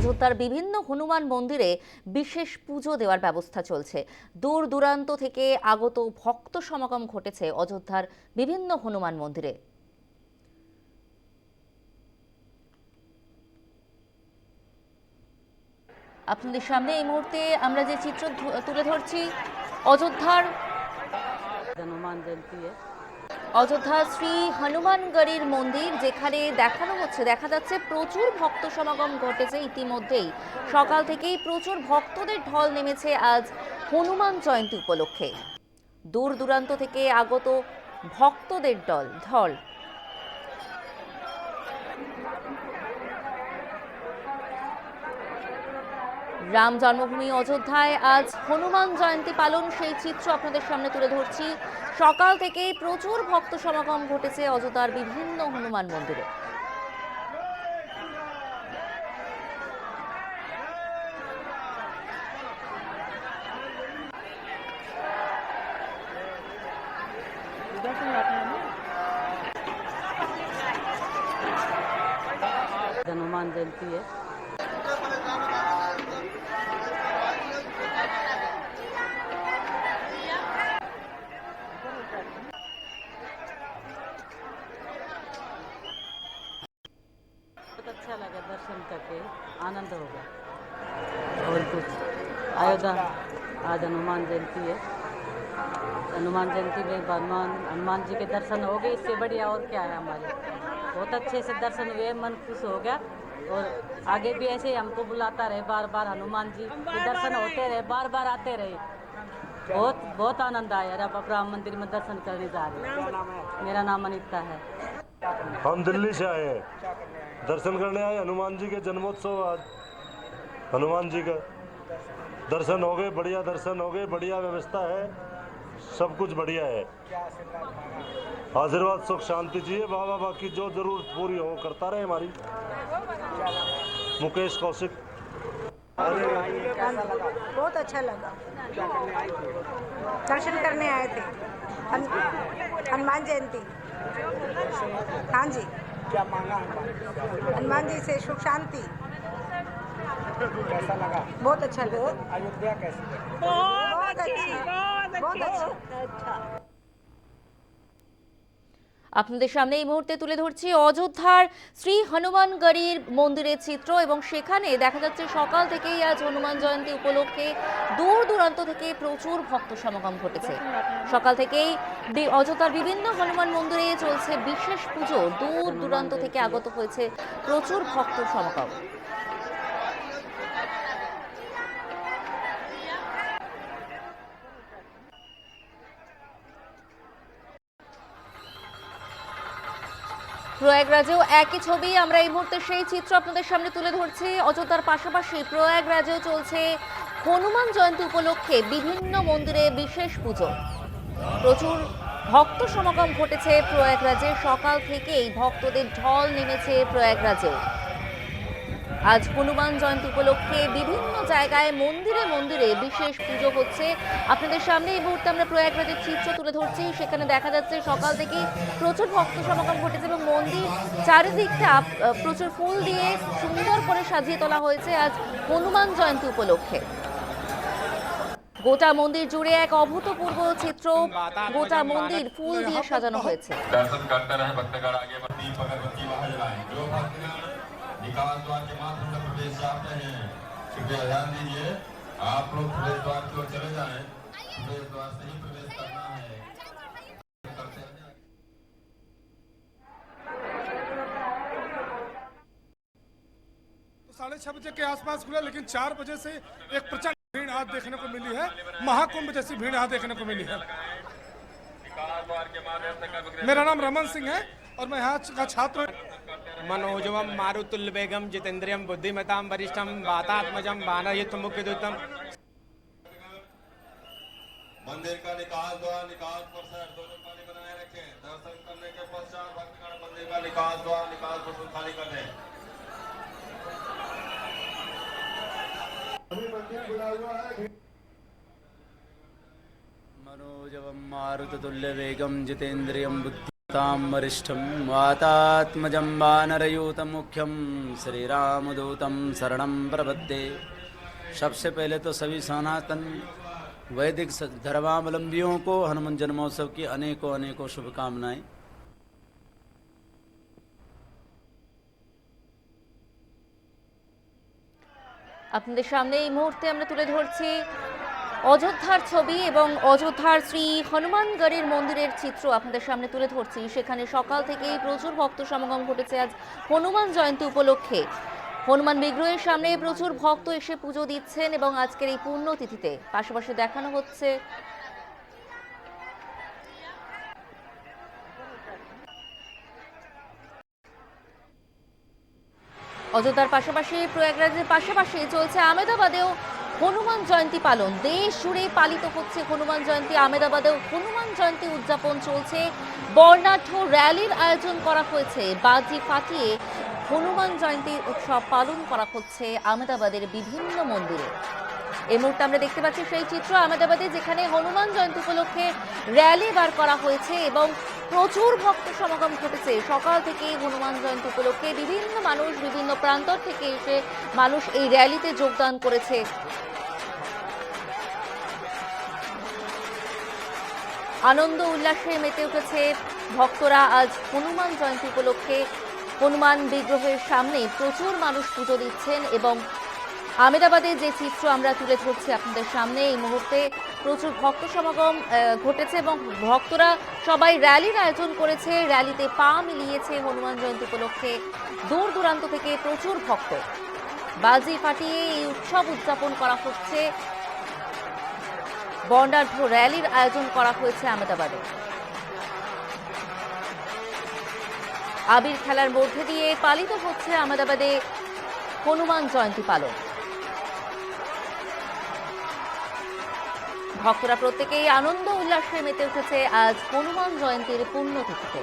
অযোধ্যার বিভিন্ন হনুমান মন্দিরে বিশেষ পুজো দেওয়ার ব্যবস্থা চলছে। দূর দূরান্ত থেকে আগত ভক্ত সমাগম ঘটেছে অযোধ্যার বিভিন্ন হনুমান মন্দিরে। আপনাদের সামনে এই মুহূর্তে আমরা যে চিত্র তুলে ধরছি, অযোধ্যার হনুমান জয়ন্তী অযোধ্যা শ্রী হনুমানগড়ির মন্দির, যেখানে দেখানো হচ্ছে, দেখা যাচ্ছে প্রচুর ভক্ত সমাগম ঘটেছে ইতিমধ্যেই। সকাল থেকেই প্রচুর ভক্তদের ঢল নেমেছে আজ হনুমান জয়ন্তী উপলক্ষে। দূর দূরান্ত থেকে আগত ভক্তদের দল ঢল। রাম জন্মভূমি অযোধ্যায় আজ হনুমান জয়ন্তী পালন সেই চিত্র আপনাদের সামনে তুলে ধরছি সকাল থেকেই প্রচুর ভক্ত সমাগম ঘটেছে অযোধ্যার বিভিন্ন হনুমান মন্দিরে हनुमान जयंती है अच्छा लगा दर्शन करके आनंद होगा। और कुछ? अयोध्या आज हनुमान जयंती है। हनुमान जयंती में हनुमान हनुमान जी के दर्शन हो गए इससे बढ़िया और क्या है हमारे। बहुत अच्छे से दर्शन हुए मन खुश हो गया। और आगे भी ऐसे ही हमको बुलाता रहे बार बार हनुमान जी के दर्शन होते रहे बार बार आते रहे। बहुत बहुत आनंद आया अब अब राम मंदिर में दर्शन करने जा रहे। हैं मेरा नाम अनिता है। हम दिल्ली से आए हैं। दर्शन करने आए, हनुमान जी के जन्मोत्सव आज। हनुमान जी का दर्शन हो गए, बढ़िया दर्शन हो गए, बढ़िया व्यवस्था है, सब कुछ बढ़िया है। आशीर्वाद, सुख, शांति चाहिए। बाबा बाकी जो ज़रूरत पूरी हो, करता रहे हमारी। मुकेश कौशिक। बहुत अच्छा लगा। दर्शन करने आए थे। हनुमान जयंती। हाँ जी। क्या मांगा हनुमान जी से सुख शांति। कैसा लगा? बहुत अच्छा लगा। अयोध्या कैसी? बहुत अच्छी बहुत अच्छी। আপনাদের সামনে এই মুহূর্তে তুলে ধরছি অযোধ্যার শ্রী হনুমানগড়ির মন্দিরের চিত্র এবং সেখানে দেখা যাচ্ছে সকাল থেকেই আজ হনুমান জয়ন্তী উপলক্ষে দূর দূরান্ত থেকে প্রচুর ভক্ত সমাগম ঘটেছে। সকাল থেকেই অযোধ্যার বিভিন্ন হনুমান মন্দিরে চলছে বিশেষ পুজো। দূর দূরান্ত থেকে আগত হয়েছে প্রচুর ভক্ত সমাগম। প্রয়াগরাজেও একই ছবি। আমরা এই মুহূর্তে সেই চিত্র আপনাদের সামনে তুলে ধরছি। অযোধ্যার পাশাপাশি প্রয়াগরাজেও চলছে হনুমান জয়ন্তী উপলক্ষে বিভিন্ন মন্দিরে বিশেষ পুজো। প্রচুর ভক্ত সমাগম ঘটেছে প্রয়াগরাজে। সকাল থেকেই ভক্তদের ঢল নেমেছে প্রয়াগরাজেও। আজ হনুমান জয়ন্তী উপলক্ষে বিভিন্ন জায়গায় মন্দিরে মন্দিরে বিশেষ পুজো হচ্ছে। আপনাদের সামনে এই মুহূর্তে আমরা প্রয়াগরাজের চিত্র তুলে ধরছি। সেখানে দেখা যাচ্ছে সকাল থেকে প্রচুর ভক্ত সমাগম ঘটেছে এবং মন্দির চারিদিকটা প্রচুর ফুল দিয়ে সুন্দর করে সাজিয়ে তোলা হয়েছে আজ হনুমান জয়ন্তী উপলক্ষে। গোটা মন্দির জুড়ে এক অভূতপূর্ব চিত্র, গোটা মন্দির ফুল দিয়ে সাজানো হয়েছে। निकाल द्वार के माध्यम से प्रवेश चाहते हैं। कृपया ध्यान दीजिए आप लोग प्रवेश द्वार की ओर चले जाएँ। प्रवेश द्वार से ही प्रवेश करना है। तो साढ़े छह बजे के आसपास खुला लेकिन चार बजे से एक प्रचंड भीड़ आज देखने को मिली है। महाकुंभ जैसी भीड़ यहाँ देखने को मिली है। निकाल द्वार के माध्यम से गर्भगृह मेरा नाम रमन सिंह है और मैं यहाँ का छात्र हूँ। मनोजवम मारुतुल्वेगम जितेंद्रियम बुद्धिमता वरिष्ठम वातात्मज बानयुत मुख्यदूतम मंदिर का निकास द्वार निकास परिसर दोनों खाली बनाए रखे। दर्शन करने के पश्चात भक्तगण मंदिर का निकास द्वार निकास परिसर खाली कर दें। अभी मंदिर खुला हुआ है। मनोजवम मारुततुल्य वेगम जितेंद्रियम बुद्धि तां वरिष्ठं वातात्मजं वानरयूतमुख्यं श्रीरामदूतं शरणं प्रपद्ये सबसे पहले तो सभी सनातन वैदिक स- धर्मावलंबियों को हनुमान जन्मोत्सव की अनेकों अनेकों शुभकामनाएं আপনাদের সামনে এই মুহূর্তে আমরা তুলে ধরছি অযোধ্যার ছবি এবং অযোধ্যার শ্রী হনুমানগড়ের মন্দিরের চিত্র আপনাদের সামনে তুলে ধরছি। সেখানে সকাল থেকেই প্রচুর ভক্ত সমাগম ঘটেছে আজ হনুমান জয়ন্তী উপলক্ষে। হনুমান বিগ্রহের সামনে প্রচুর ভক্ত এসে পুজো দিচ্ছেন এবং আজকের এই পুণ্যতিথিতে পাশাপাশি দেখানো হচ্ছে অযোধ্যার পাশাপাশি, প্রয়াগরাজের পাশাপাশি চলছে আমেদাবাদেও হনুমান জয়ন্তী পালন। দেশ জুড়ে পালিত হচ্ছে হনুমান জয়ন্তী। আমেদাবাদেও হনুমান জয়ন্তী উদযাপন চলছে। বর্ণাঢ্য র্যালির আয়োজন করা হয়েছে। বাজি ফাটিয়ে হনুমান জয়ন্তী উৎসব পালন করা হচ্ছে আমেদাবাদের বিভিন্ন মন্দিরে। এই মুহূর্তে আমরা দেখতে পাচ্ছি সেই চিত্র আহমেদাবাদে যেখানে হনুমান জয়ন্তী উপলক্ষে র্যালি বার করা হয়েছে এবং প্রচুর ভক্ত সমাগম ঘটেছে। সকাল থেকে হনুমান জয়ন্তী উপলক্ষে বিভিন্ন মানুষ বিভিন্ন প্রান্তর থেকে এসে মানুষ এই র্যালিতে যোগদান করেছে। আনন্দ উল্লাসে মেতে উঠেছে ভক্তরা আজ হনুমান জয়ন্তী উপলক্ষে। হনুমান বিগ্রহের সামনে প্রচুর মানুষ পুজো দিচ্ছেন এবং আমেদাবাদে যে চিত্র আমরা তুলে ধরছি আপনাদের সামনে, এই মুহূর্তে প্রচুর ভক্ত সমাগম ঘটেছে এবং ভক্তরা সবাই র্যালির আয়োজন করেছে। র্যালিতে পা মিলিয়েছে হনুমান জয়ন্তী উপলক্ষে দূর দূরান্ত থেকে প্রচুর ভক্ত। বাজি ফাটিয়ে এই উৎসব উদযাপন করা হচ্ছে। বর্ণাঢ্য র্যালির আয়োজন করা হয়েছে আহমেদাবাদে। আবির খেলার মধ্যে দিয়ে পালিত হচ্ছে আহমেদাবাদে হনুমান জয়ন্তী পালন। ভক্তরা প্রত্যেকেই আনন্দ উল্লাসে মেতে উঠেছে আজ হনুমান জয়ন্তীর পুণ্যতিথিতে।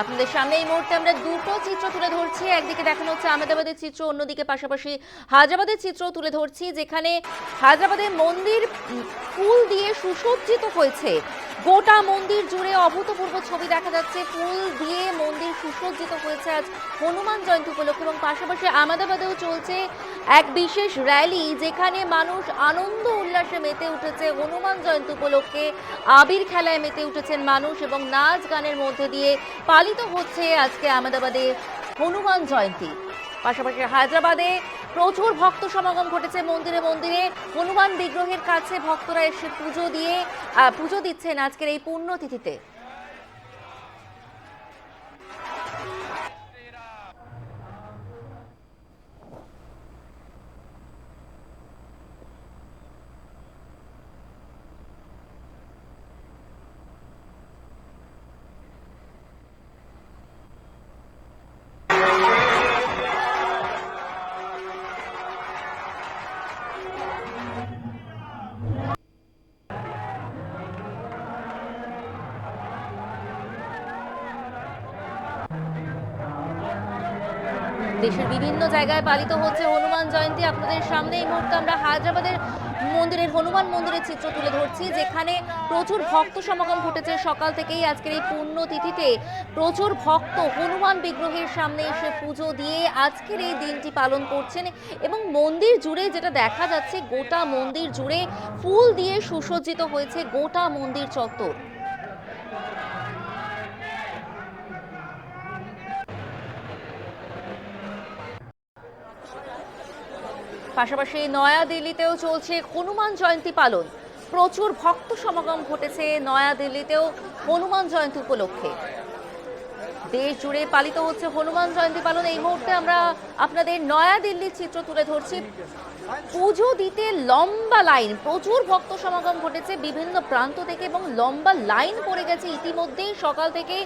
আপনাদের সামনে এই মুহূর্তে আমরা দুটো চিত্র তুলে ধরছি। একদিকে দেখানো হচ্ছে আহমেদাবাদের চিত্র, অন্যদিকে পাশাপাশি হায়দ্রাবাদের চিত্র তুলে ধরছি, যেখানে হায়দ্রাবাদের মন্দির ফুল দিয়ে সুসজ্জিত হয়েছে। গোটা মন্দির জুড়ে অভূতপূর্ব ছবি দেখা যাচ্ছে। ফুল দিয়ে মন্দির সুসজ্জিত হয়েছে আজ হনুমান জয়ন্তী উপলক্ষে এবং পাশাপাশি আহমেদাবাদেও চলছে এক বিশেষ র্যালি যেখানে মানুষ আনন্দ উল্লাসে মেতে উঠেছে। হনুমান জয়ন্তী উপলক্ষে আবির খেলায় মেতে উঠেছেন মানুষ এবং নাচ গানের মধ্যে দিয়ে পালিত হচ্ছে আজকে আহমেদাবাদে হনুমান জয়ন্তী। পাশাপাশি হায়দ্রাবাদে প্রচুর ভক্ত সমাগম ঘটেছে মন্দিরে মন্দিরে। হনুমান বিগ্রহের কাছে ভক্তরা এসে পুজো দিয়ে পুজো দিচ্ছেন আজকের এই পুণ্যতিথিতে। দেশের বিভিন্ন জায়গায় পালিত হচ্ছে হনুমান জয়ন্তী। আপনাদের সামনে এই মুহূর্তে আমরা হায়দ্রাবাদের মন্দিরের হনুমান মন্দিরের চিত্র তুলে ধরছি, যেখানে প্রচুর ভক্ত সমাগম ঘটেছে। সকাল থেকেই আজকের এই পুণ্যতিথিতে প্রচুর ভক্ত হনুমান বিগ্রহের সামনে এসে পুজো দিয়ে আজকের এই দিনটি পালন করছেন এবং মন্দির জুড়ে যেটা দেখা যাচ্ছে, গোটা মন্দির জুড়ে ফুল দিয়ে সুসজ্জিত হয়েছে গোটা মন্দির চত্বর। পাশাপাশি নয়াদিল্লিতেও চলছে হনুমান জয়ন্তী পালন। প্রচুর ভক্ত সমাগম ঘটেছে নয়াদিল্লিতেও হনুমান জয়ন্তী উপলক্ষে। দেশ জুড়ে পালিত হচ্ছে হনুমান জয়ন্তী পালন। এই মুহূর্তে আমরা আপনাদের নয়াদিল্লির চিত্র তুলে ধরছি। পুজো দিতে লম্বা লাইন, প্রচুর ভক্ত সমাগম ঘটেছে বিভিন্ন প্রান্ত থেকে এবং লম্বা লাইন পড়ে গেছে ইতিমধ্যেই সকাল থেকে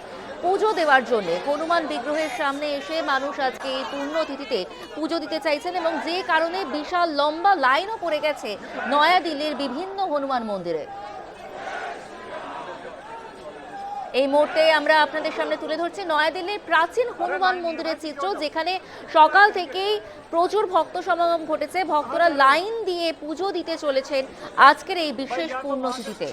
পুজো দেওয়ার জন্য। হনুমান বিগ্রহের সামনে এসে মানুষ আজকে এই পুণ্যতিথিতে পুজো দিতে চাইছেন এবং যে কারণে বিশাল লম্বা লাইনও পড়ে গেছে নয়াদিল্লির বিভিন্ন হনুমান মন্দিরে। এই মুহূর্তে আমরা আপনাদের সামনে তুলে ধরছি নয়াদিল্লির প্রাচীন হনুমান মন্দিরের চিত্র, যেখানে সকাল থেকেই প্রচুর ভক্ত সমাগম ঘটেছে। ভক্তরা লাইন দিয়ে পুজো দিতে চলেছেন আজকের এই বিশেষ পূর্ণতিথিতে।